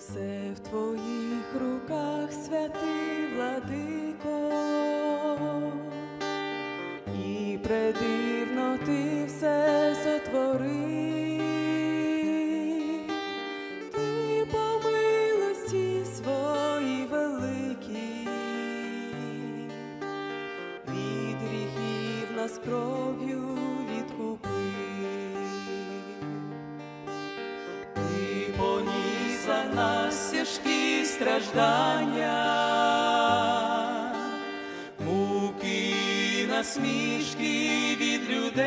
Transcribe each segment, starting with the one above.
все в твоїх руках, святий владико, і предивно ти все сотворив, ти по милості своїй великій, від гріхів нас кров'ю тяжкі страждання, муки насмішки від людей,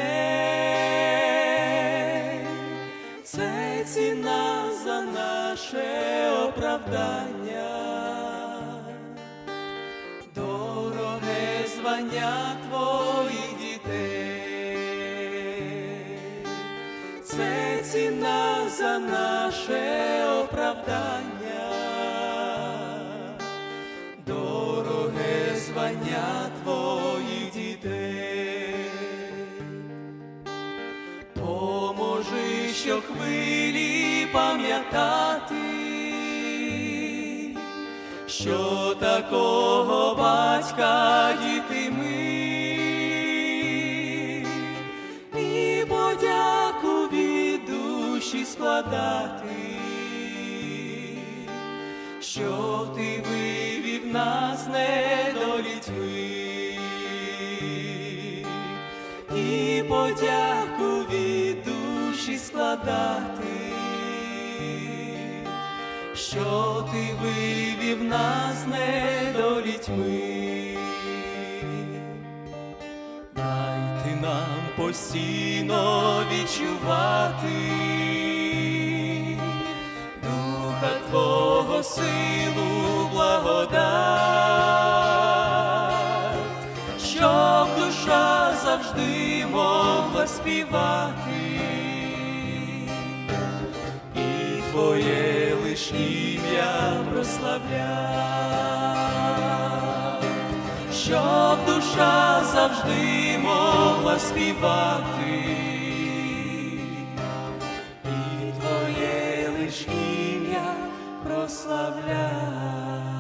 це ціна за наше оправдання, дороге звання твоїх дітей. Це ціна за наше оправдання, дороге твоїх дітей. Поможи щохвилі пам'ятати, що такого батька діти ми подяку від душі складати, що ти вивів нас недолітьми, і подяку від душі складати, що ти вивів нас недолітьми. Дайте нам постійно відчувати Духа Твого силу, благодать, завжди могла співати, і Твоє лиш ім'я прославлять щоб душа завжди могла співати, і твоє лиш ім'я прославляти.